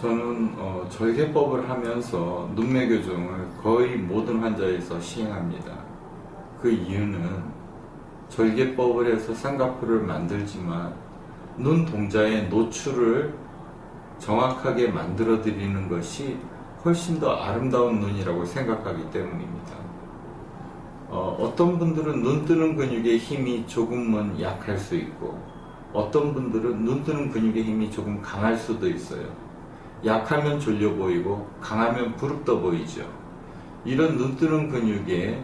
저는 어, 절개법을 하면서 눈매 교정을 거의 모든 환자에서 시행합니다. 그 이유는 절개법을 해서 쌍꺼풀을 만들지만 눈 동자의 노출을 정확하게 만들어 드리는 것이 훨씬 더 아름다운 눈이라고 생각하기 때문입니다. 어, 떤 분들은 눈 뜨는 근육의 힘이 조금은 약할 수 있고 어떤 분들은 눈 뜨는 근육의 힘이 조금 강할 수도 있어요. 약하면 졸려 보이고 강하면 부릅떠 보이죠. 이런 눈 뜨는 근육에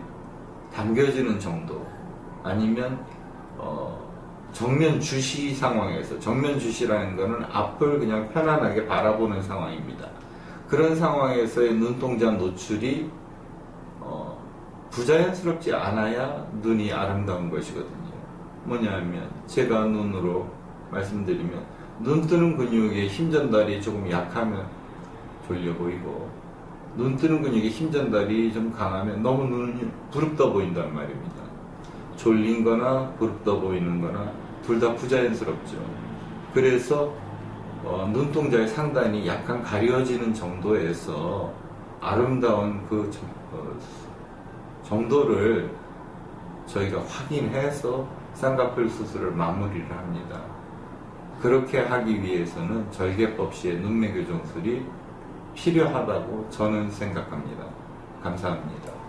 당겨지는 정도 아니면 어, 정면 주시 상황에서 정면 주시라는 것은 앞을 그냥 편안하게 바라보는 상황입니다. 그런 상황에서의 눈동자 노출이 어, 부자연스럽지 않아야 눈이 아름다운 것이거든요. 뭐냐면 제가 눈으로 말씀드리면 눈 뜨는 근육의 힘 전달이 조금 약하면 졸려 보이고 눈 뜨는 근육의 힘 전달이 좀 강하면 너무 눈이 부릅떠 보인단 말입니다. 졸린 거나 부릅떠 보이는 거나 둘 다 부자연스럽죠. 그래서 어, 눈동자의 상단이 약간 가려지는 정도에서 아름다운 그 정, 어, 정도를 저희가 확인해서 쌍꺼풀 수술을 마무리를 합니다. 그렇게 하기 위해서는 절개법 시의 눈매 교정술이 필요하다고 저는 생각합니다. 감사합니다.